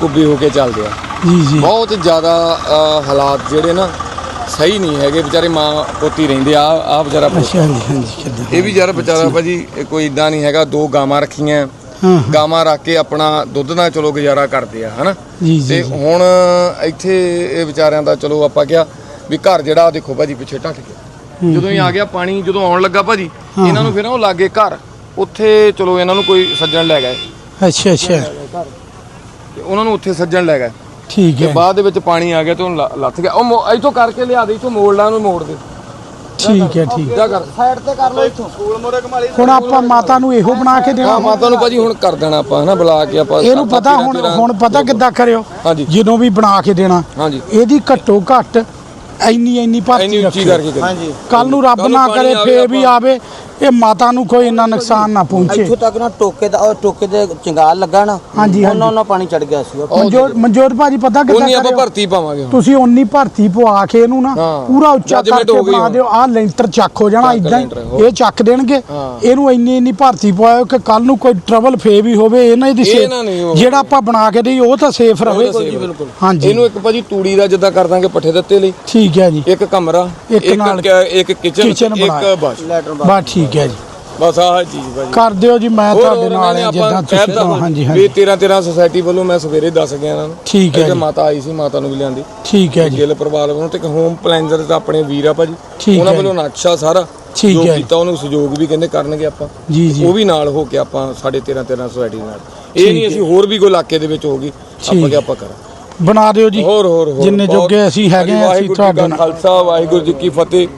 ਕੁੱਬੀ ਹੋ ਕੇ ਚੱਲਦੇ ਆ। ਜੀ ਜੀ। ਬਹੁਤ ਜ਼ਿਆਦਾ ਅ, ਹਾਲਾਤ ਜਿਹੜੇ ਨਾ ਸਹੀ ਨਹੀਂ ਹੈਗੇ ਵਿਚਾਰੇ ਮਾਂ ਪੋਤੀ ਰਹਿੰਦੇ ਆ ਆ ਵਿਚਾਰਾ ਪੁੱਤ। ਅੱਛਾ ਹਾਂਜੀ ਹਾਂਜੀ ਕਿੱਦਾਂ ਇਹ ਵੀ ਯਾਰ ਵਿਚਾਰਾ ਭਾਜੀ ਇਹ ਕੋਈ ਇਦਾਂ ਨਹੀਂ ਹੈਗਾ ਦੋ ਗਾਵਾਂ ਰੱਖੀਆਂ ਹਾਂ ਹਾਂ, ਗਾਵਾਂ ਰੱਖ ਕੇ ਆਪਣਾ ਦੁੱਧ ਨਾਲ ਚਲੋ ਗੁਜ਼ਾਰਾ ਕਰਦੇ ਆ ਹਨਾ? ਜੀ ਤੇ ਜੀ। ਹੁਣ ਇੱਥੇ ਇਹ ਵਿਚਾਰਿਆਂ ਦਾ ਚਲੋ ਆਪਾਂ ਕਿਹਾ ਵੀ ਘਰ ਜਿਹੜਾ ਆਹ ਦੇਖੋ ਭਾਜੀ ਪਿੱਛੇ ਢੱਕ ਗਿਆ ਜਦੋਂ ਹੀ ਆ ਗਿਆ ਪਾਣੀ ਜਦੋਂ ਆਉਣ ਲੱਗਾ ਭਾਜੀ ਹਾਂ, ਇਹਨਾਂ ਨੂੰ ਫਿਰ ਉਹ ਲਾਗੇ ਘਰ ਉੱਥੇ ਚਲੋ ਇਹਨਾਂ ਨੂੰ ਕੋਈ ਸੱਜਣ ਲੈ ਗਏ। ਅੱਛਾ ਅੱਛਾ। ਤੇ ਉਹਨਾਂ ਨੂੰ ਉੱਥੇ ਸੱਜਣ ਲੈ ਗਏ। ਠੀਕ ਤੇ ਹੈ। ਬਾਅਦ ਦੇ ਵਿੱਚ ਪਾਣੀ ਆ ਗਿਆ ਤੇ ਉਹ ਲ- ਲੱਥ ਗਿਆ। ਉਹ ਮੋ- ਇੱਥੋਂ ਕਰਕੇ ਲਿਆ ਦੇ ਇੱਥੋਂ ਮੋੜ ਲਾ ਉਹਨੂੰ ਮੋੜ ਦੇ। ਠੀਕ ਹੈ ਠੀਕ ਜਾ ਕਰ। ਹੁਣ ਆਪਾਂ ਮਾਤਾ ਨੂੰ ਇਹੋ ਬਣਾ ਕੇ ਦੇਣਾ ਹਾਂ ਮਾਤਾ ਨੂੰ ਭਾਜੀ ਹੁਣ ਕਰ ਦੇਣਾ ਆਪਾਂ ਹਨਾ ਬੁਲਾ ਕੇ ਆਪਾਂ ਇਹਨੂੰ ਆਪਾਂ ਪਤਾ ਤੇਰਾਂ- ਹੁਣ ਤੇਰਾਂ- ਹੁਣ ਪਤਾ ਕਿੱਦਾਂ ਕਰਿਓ। ਹਾਂਜੀ। ਜਦੋਂ ਵੀ ਬਣਾ ਕੇ ਦੇਣਾ। ਹਾਂਜੀ। ਇਹਦੀ ਘੱਟੋ ਘੱਟ ਇੰਨੀ ਇੰਨੀ ਇੰਨੀ ਭਰਤੀ ਉੱਚੀ ਰੱਖਿਓ। ਕਰਕੇ ਕਰੀ ਹਾਂਜੀ। ਕੱਲ ਨੂੰ ਰੱਬ ਕੱਲ੍ਹ ਨਾ ਨੂੰ ਕਰੇ ਫੇਰ ਵੀ ਆਵੇ। ਇਹ ਮਾਤਾ ਨੂੰ ਕੋਈ ਇੰਨਾ ਨੁਕਸਾਨ ਨਾ ਪਹੁੰਚੇ ਇੱਥੋਂ ਤੱਕ ਨਾ ਟੋਕੇ ਦਾ ਉਹ ਟੋਕੇ ਦੇ ਚੰਗਾਲ ਲੱਗਾ ਨਾ ਹਾਂਜੀ, ਹਾਂਜੀ। ਉਹਨਾਂ ਉਹਨਾਂ ਪਾਣੀ ਚੜ ਗਿਆ ਸੀ ਉਹ। ਮਨਜੋਤ ਮਨਜੋਤ ਭਾਜੀ ਪਤਾ ਉਨੀ ਕਿੱਦਾਂ ਆਪਾਂ ਕਰਿਓ ਭਰਤੀ ਪਾਵਾਂਗੇ ਹੁਣ ਤੁਸੀਂ ਉਨੀ ਭਰਤੀ ਪਵਾ ਕੇ ਇਹਨੂੰ ਨਾ ਹਾਂ। ਪੂਰਾ ਉੱਚਾ ਕਰਕੇ ਹੋ ਗਈ ਬਣਾ ਹੁਣ। ਦਿਓ ਆਹ ਲੈਂਟਰ ਚੱਕ ਹੋ ਜਾਣਾ ਚੱਕ ਇਦਾਂ ਲੈਂਟਰ। ਇਹ ਚੱਕ ਦੇਣਗੇ ਹਾਂ। ਇਹਨੂੰ ਇੰਨੀ ਇੰਨੀ ਭਰਤੀ ਪਵਾਇਓ ਕਿ ਕੱਲ ਨੂੰ ਕੋਈ ਟਰਬਲ ਫੇ ਵੀ ਹੋਵੇ ਇਹਨਾਂ ਦੀ ਇਹ ਨਾ ਨਹੀਂ ਜਿਹੜਾ ਆਪਾਂ ਬਣਾ ਕੇ ਦੇਈ ਉਹ ਤਾਂ ਸੇਫ safe ਬਿਲਕੁਲ। ਹਾਂਜੀ ਇਹਨੂੰ ਇੱਕ ਭਾਜੀ ਤੂੜੀ ਦਾ ਜਿੱਦਾਂ ਕਰ ਦਾਂਗੇ ਪੱਠੇ ਦਿੱਤੇ ਲਈ ਠੀਕ ਹੈ ਜੀ ਇੱਕ ਕਮਰਾ ਇੱਕ ਨਾਲ ਕਿਆ- ਇੱਕ ਕਿਚਨ kitchen ਇੱਕ ਬਣਾਇਆ। ਬਸ ਲੈਟਰ ਬਾਥ ਬਸ ਠੀਕ ਹੈ ਜੀ। ਬਸ ਆਹ ਚੀਜ਼ ਭਾਜੀ। ਕਰ ਦਿਓ ਜੀ ਮੈਂ ਹੋਰ- ਤੁਹਾਡੇ ਨਾਲ ਹਾਂ ਜਿੱਦਾਂ ਆਪਾਂ ਤੁਸੀਂ ਕਹਿਤਾ ਕਹੋ। ਹਾਂਜੀ ਵੀ ਹਾਂਜੀ। 13 13 ਸੁਸਾਇਟੀ ਵੱਲੋਂ ਮੈਂ ਸਵੇਰੇ ਦੱਸ ਗਿਆ ਇਹਨਾਂ ਨੂੰ। ਠੀਕ ਹੈ ਇੱਕ ਜੀ। ਮਾਤਾ ਆਈ ਸੀ ਮਾਤਾ ਨੂੰ ਵੀ ਲਿਆਂਦੀ। ਠੀਕ ਹੈ ਜੀ। ਗਿੱਲ ਪਰਿਵਾਰ ਵੱਲੋਂ ਤੇ ਇੱਕ ਹੋਮ ਪਲੈਨਰ ਦਾ ਆਪਣੇ ਵੀਰ ਆ ਭਾਜੀ। ਠੀਕ ਉਹਨਾਂ ਹੈ ਵੱਲੋਂ ਨਕਸ਼ਾ ਸਾਰਾ ਠੀਕ ਜੋ ਹੈ। ਕੀਤਾ ਉਹਨੂੰ ਸਹਿਯੋਗ ਵੀ ਕਹਿੰਦੇ ਕਰਨਗੇ ਆਪਾਂ। ਜੀ ਜੀ। ਉਹ ਵੀ ਨਾਲ ਹੋ ਕੇ ਆਪਾਂ ਸਾਡੇ 13 13 ਸੁਸਾਇਟੀ ਨਾਲ। ਇਹ ਨਹੀਂ ਅਸੀਂ ਹੋਰ ਵੀ ਕੋਈ ਇਲਾਕੇ ਦੇ ਵਿੱਚ ਹੋਗੀ ਆਪਾਂ ਠੀਕ। ਕਿ ਆਪਾਂ ਕਰਾਂ। ਬਣਾ ਦਿਓ ਜੀ। ਹੋਰ ਹੋਰ ਹੋਰ। ਜਿੰਨੇ ਬਹੁਤ- ਜੋਗੇ ਅਸੀਂ ਹੈਗੇ ਹਾਂ, ਅਸੀਂ ਵਾਹਿਗੁਰੂ ਜੀ ਤੁਹਾਡੇ ਕਾ ਨਾਲ। ਖਾਲਸਾ ਵਾਹਿਗੁਰੂ ਜੀ ਕੀ ਫਤਿਹ।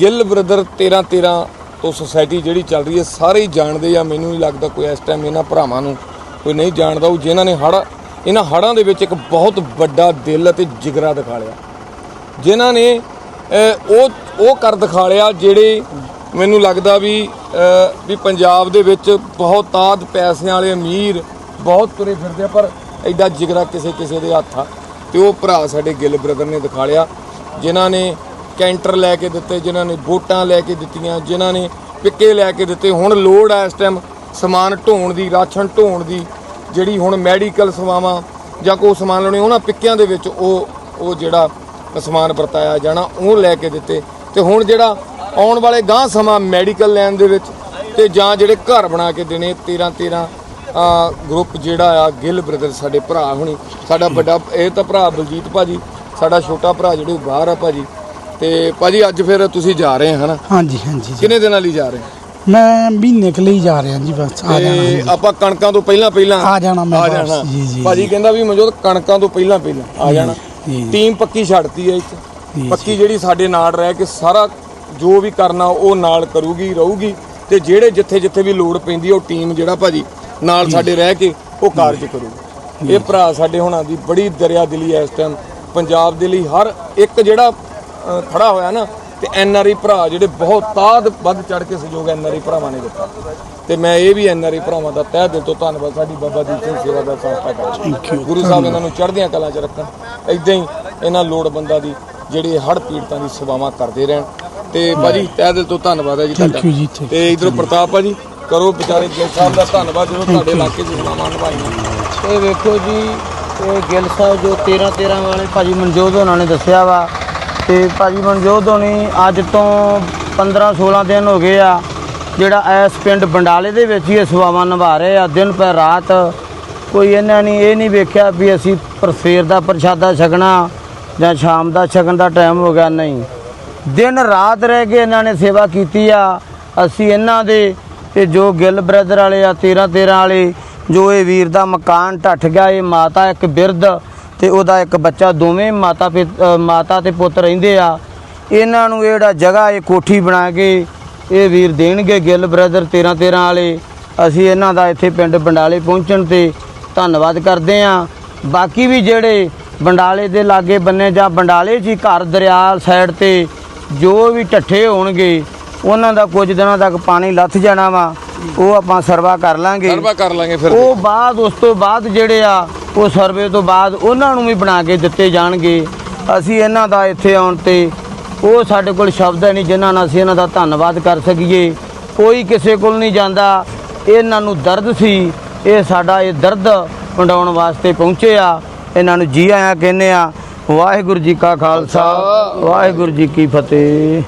ਗਿੱਲ ਬ੍ਰਦਰ 13 13 ਉਹ ਸੁਸਾਇਟੀ ਜਿਹੜੀ ਚੱਲ ਰਹੀ ਹੈ, ਸਾਰੇ ਹੀ ਜਾਣਦੇ ਆ। ਮੈਨੂੰ ਨਹੀਂ ਲੱਗਦਾ ਕੋਈ ਇਸ ਟਾਈਮ ਇਹਨਾਂ ਭਰਾਵਾਂ ਨੂੰ ਕੋਈ ਨਹੀਂ ਜਾਣਦਾ ਉਹ ਜਿਨ੍ਹਾਂ ਨੇ ਹੜ ਇਹਨਾਂ ਹੜਾਂ ਦੇ ਵਿੱਚ ਇੱਕ ਬਹੁਤ ਵੱਡਾ ਦਿਲ ਅਤੇ ਜਿਗਰਾ ਦਿਖਾ ਲਿਆ। ਜਿਨ੍ਹਾਂ ਨੇ ਉਹ ਉਹ ਕਰ ਦਿਖਾ ਲਿਆ ਜਿਹੜੇ ਮੈਨੂੰ ਲੱਗਦਾ ਵੀ ਵੀ ਪੰਜਾਬ ਦੇ ਵਿੱਚ ਬਹੁਤ ਤਾਦ ਪੈਸਿਆਂ ਵਾਲੇ ਅਮੀਰ ਬਹੁਤ ਤੁਰੇ ਫਿਰਦੇ ਆ, ਪਰ ਐਡਾ ਜਿਗਰਾ ਕਿਸੇ ਕਿਸੇ ਦੇ ਹੱਥ। ਆ ਤੇ ਉਹ ਭਰਾ ਸਾਡੇ ਗਿੱਲ ਬ੍ਰਦਰ ਨੇ ਦਿਖਾ ਲਿਆ, ਜਿਨ੍ਹਾਂ ਨੇ ਕੈਂਟਰ ਲੈ ਕੇ ਦਿੱਤੇ, ਜਿਨ੍ਹਾਂ ਨੇ ਵੋਟਾਂ ਲੈ ਕੇ ਦਿੱਤੀਆਂ, ਜਿਨ੍ਹਾਂ ਨੇ ਪਿੱਕੇ ਲੈ ਕੇ ਦਿੱਤੇ। ਹੁਣ ਲੋੜ ਆ ਇਸ ਟਾਈਮ ਸਮਾਨ ਢੋਣ ਦੀ, ਰਾਸ਼ਨ ਢੋਣ ਦੀ, ਜਿਹੜੀ ਹੁਣ ਮੈਡੀਕਲ ਸੇਵਾਵਾਂ ਜਾਂ ਕੋਈ ਸਮਾਨ ਲੈਣੇ, ਉਹਨਾਂ ਪਿੱਕਿਆਂ ਦੇ ਵਿੱਚ ਉਹ ਉਹ ਜਿਹੜਾ ਸਮਾਨ ਵਰਤਾਇਆ ਜਾਣਾ, ਉਹ ਲੈ ਕੇ ਦਿੱਤੇ। ਤੇ ਹੁਣ ਜਿਹੜਾ ਆਉਣ ਵਾਲੇ ਗਾਂ ਸਮਾਂ ਮੈਡੀਕਲ ਲੈਣ ਦੇ ਵਿੱਚ ਤੇ ਜਾਂ ਜਿਹੜੇ ਘਰ ਬਣਾ ਕੇ ਦੇਣੇ 13 13 ਗਰੁੱਪ ਜਿਹੜਾ ਆ, ਗਿੱਲ ਬ੍ਰਦਰ ਸਾਡੇ ਭਰਾ ਹੁਣੀ, ਸਾਡਾ ਵੱਡਾ, ਇਹ ਤਾਂ ਭਰਾ ਬਲਜੀਤ ਭਾਜੀ, ਸਾਡਾ ਛੋਟਾ ਭਰਾ ਜਿਹੜੇ ਉਹ ਬਾਹਰ ਆ ਭਾਜੀ। ਤੇ ਭਾਜੀ ਅੱਜ ਫਿਰ ਤੁਸੀਂ ਜਾ ਰਹੇ ਹੋ ਹਨਾ? ਹਾਂਜੀ ਹਾਂਜੀ ਜੀ। ਕਿੰਨੇ ਦਿਨਾਂ ਲਈ ਜਾ ਰਹੇ ਹੋ? ਮੈਂ ਮਹੀਨੇ ਕੁ ਲਈ ਜਾ ਰਿਹਾ ਜੀ ਬਸ ਆ ਜਾਣਾ ਤੇ ਹਾਂਜੀ। ਆਪਾਂ ਕਣਕਾਂ ਤੋਂ ਪਹਿਲਾਂ ਪਹਿਲਾਂ ਆ ਜਾਣਾ ਮੈਂ ਆ ਵਾਪਸ, ਜਾਣਾ। ਜੀ, ਜੀ, ਭਾਜੀ ਜੀ। ਕਹਿੰਦਾ ਵੀ ਮਨਜੋਤ ਕਣਕਾਂ ਤੋਂ ਪਹਿਲਾਂ ਪਹਿਲਾਂ ਆ ਜਾਣਾ। ਜੀ, ਜੀ। ਟੀਮ ਪੱਕੀ ਛੱਡਤੀ ਹੈ ਇੱਥੇ। ਜੀ, ਪੱਕੀ ਜਿਹੜੀ ਸਾਡੇ ਨਾਲ ਰਹਿ ਕੇ ਸਾਰਾ ਜੋ ਵੀ ਕਰਨਾ ਉਹ ਨਾਲ ਕਰੂਗੀ ਰਹੂਗੀ। ਤੇ ਜਿਹੜੇ ਜਿੱਥੇ ਜਿੱਥੇ ਵੀ ਲੋੜ ਪੈਂਦੀ ਹੈ, ਉਹ ਟੀਮ ਜਿਹੜਾ ਭਾਜੀ ਨਾਲ ਸਾਡੇ ਰਹਿ ਕੇ ਉਹ ਕਾਰਜ ਕਰੂਗੀ। ਇਹ ਭਰਾ ਸਾਡੇ ਹੁਣਾਂ ਦੀ ਬੜੀ ਦਰਿਆ ਦਿਲੀ ਹੈ ਇਸ ਟਾਈਮ ਪੰਜਾਬ ਦੇ ਲਈ ਹਰ ਇੱਕ ਜਿਹੜਾ ਖੜਾ ਹੋਇਆ ਨਾ ਤੇ ਐਨ ਆਰ ਆਈ ਭਰਾ ਜਿਹੜੇ ਬਹੁਤ ਤਾਦ ਵੱਧ ਚੜ ਕੇ ਸਹਿਯੋਗ ਐਨ ਆਰ ਆਈ ਭਰਾਵਾਂ ਨੇ ਦਿੱਤਾ। ਤੇ ਮੈਂ ਇਹ ਵੀ ਐਨ ਆਰ ਆਈ ਭਰਾਵਾਂ ਦਾ ਤਹਿ ਦਿਲ ਤੋਂ ਧੰਨਵਾਦ ਸਾਡੀ ਬਾਬਾ ਦੀਪ ਸਿੰਘ ਸੇਵਾ ਦਾ ਸੰਸਥਾ ਕਰਦਾ ਗੁਰੂ ਸਾਹਿਬ ਇਹਨਾਂ ਨੂੰ ਚੜ੍ਹਦੀਆਂ ਕਲਾਂ 'ਚ ਰੱਖਣ ਇਦਾਂ ਹੀ ਇਹਨਾਂ ਲੋੜਵੰਦਾਂ ਦੀ ਜਿਹੜੇ ਹੜ ਪੀੜਤਾਂ ਦੀ ਸੇਵਾਵਾਂ ਕਰਦੇ ਰਹਿਣ। ਤੇ ਭਾਜੀ ਤਹਿ ਦਿਲ ਤੋਂ ਧੰਨਵਾਦ ਹੈ ਜੀ you। ਤੇ ਇਧਰੋਂ ਪ੍ਰਤਾਪ ਭਾਜੀ ਕਰੋ ਵਿਚਾਰੇ ਗਿੱਲ ਸਾਹਿਬ ਦਾ ਧੰਨਵਾਦ ਜਦੋਂ ਤੁਹਾਡੇ ਇਲਾਕੇ 'ਚ ਸੇਵਾਵਾਂ ਨਿਭਾਈਆਂ। ਇਹ ਵੇਖੋ ਜੀ ਇਹ ਗਿੱਲ ਸਾਹਿਬ ਜੋ 13 13 ਵਾਲੇ ਭਾਜੀ ਮਨਜੋਤ ਹੋਣਾ ਨੇ ਦੱਸਿਆ ਵਾ ਤੇ ਭਾਜੀ ਮਨਜੋਤ ਹੋਣੀ ਅੱਜ ਤੋਂ 15 16 ਦਿਨ ਹੋ ਗਏ ਆ, ਜਿਹੜਾ ਇਸ ਪਿੰਡ ਬੰਡਾਲੇ ਦੇ ਵਿੱਚ ਹੀ ਇਹ ਸੇਵਾਵਾਂ ਨਿਭਾ ਰਹੇ ਆ, ਦਿਨ ਪੈ ਰਾਤ ਕੋਈ ਇਹਨਾਂ ਨੇ ਇਹ ਨਹੀਂ ਵੇਖਿਆ ਵੀ ਅਸੀਂ ਪਰ ਸਵੇਰ ਦਾ ਪ੍ਰਸ਼ਾਦਾ ਛਕਣਾ ਜਾਂ ਸ਼ਾਮ ਦਾ ਛਕਣ ਦਾ ਟਾਈਮ ਹੋ ਗਿਆ, ਨਹੀਂ। ਦਿਨ ਰਾਤ ਰਹਿ ਕੇ ਇਹਨਾਂ ਨੇ ਸੇਵਾ ਕੀਤੀ ਆ, ਅਸੀਂ ਇਹਨਾਂ ਦੇ ਤੇ ਜੋ ਗਿੱਲ ਬ੍ਰਦਰ ਵਾਲੇ ਆ 13 13 ਵਾਲੇ, ਜੋ ਇਹ ਵੀਰ ਦਾ ਮਕਾਨ ਢੱਠ ਗਿਆ, ਇਹ ਮਾਤਾ ਇੱਕ ਬਿਰਧ ਤੇ ਉਹਦਾ ਇੱਕ ਬੱਚਾ ਦੋਵੇਂ ਮਾਤਾ ਮਾਤਾ ਤੇ ਪੁੱਤ ਰਹਿੰਦੇ ਆ। ਇਹਨਾਂ ਨੂੰ ਜਿਹੜਾ ਜਗ੍ਹਾ ਇਹ ਕੋਠੀ ਬਣਾ ਕੇ ਇਹ ਵੀਰ ਦੇਣਗੇ ਗਿੱਲ ਬ੍ਰਦਰ 13 13 ਵਾਲੇ। ਅਸੀਂ ਇਹਨਾਂ ਦਾ ਇੱਥੇ ਪਿੰਡ ਬੰਡਾਲੇ ਪਹੁੰਚਣ ਤੇ ਧੰਨਵਾਦ ਕਰਦੇ ਆ ਬਾਕੀ ਵੀ ਜਿਹੜੇ ਬੰਡਾਲੇ ਦੇ ਲਾਗੇ ਬੰਨੇ ਜਾਂ ਬੰਡਾਲੇ 'ਚ ਹੀ ਘਰ ਦਰਿਆ ਸਾਈਡ ਤੇ ਜੋ ਵੀ ਢੱਠੇ ਹੋਣਗੇ ਉਹਨਾਂ ਦਾ ਕੁਝ ਦਿਨਾਂ ਤੱਕ ਪਾਣੀ ਲੱਥ ਜਾਣਾ ਵਾ। ਉਹ ਆਪਾਂ ਸਰਵਾ ਕਰ ਲਾਂਗੇ। ਸਰਵਾ ਕਰ ਲਾਂਗੇ ਫਿਰ ਉਹ ਬਾਅਦ ਉਸ ਤੋਂ ਬਾਅਦ ਜਿਹੜੇ ਆ ਉਹ ਸਰਵੇ ਤੋਂ ਬਾਅਦ ਉਹਨਾਂ ਨੂੰ ਵੀ ਬਣਾ ਕੇ ਦਿੱਤੇ ਜਾਣਗੇ। ਅਸੀਂ ਇਹਨਾਂ ਦਾ ਇੱਥੇ ਆਉਣ ਤੇ ਉਹ ਸਾਡੇ ਕੋਲ ਸ਼ਬਦ ਨਹੀਂ ਜਿਨ੍ਹਾਂ ਨਾਲ ਅਸੀਂ ਇਹਨਾਂ ਦਾ ਧੰਨਵਾਦ ਕਰ ਸਕੀਏ। ਕੋਈ ਕਿਸੇ ਕੋਲ ਨਹੀਂ ਜਾਂਦਾ। ਇਹਨਾਂ ਨੂੰ ਦਰਦ ਸੀ। ਇਹ ਸਾਡਾ ਇਹ ਦਰਦ ਵੰਡਾਉਣ ਵਾਸਤੇ ਪਹੁੰਚੇ ਆ। ਇਹਨਾਂ ਨੂੰ ਜੀ ਆਇਆਂ ਕਹਿੰਦੇ ਆ ਵਾਹਿਗੁਰੂ ਜੀ ਕਾ ਖਾਲਸਾ ਵਾਹਿਗੁਰੂ ਜੀ ਕੀ ਫਤਿਹ।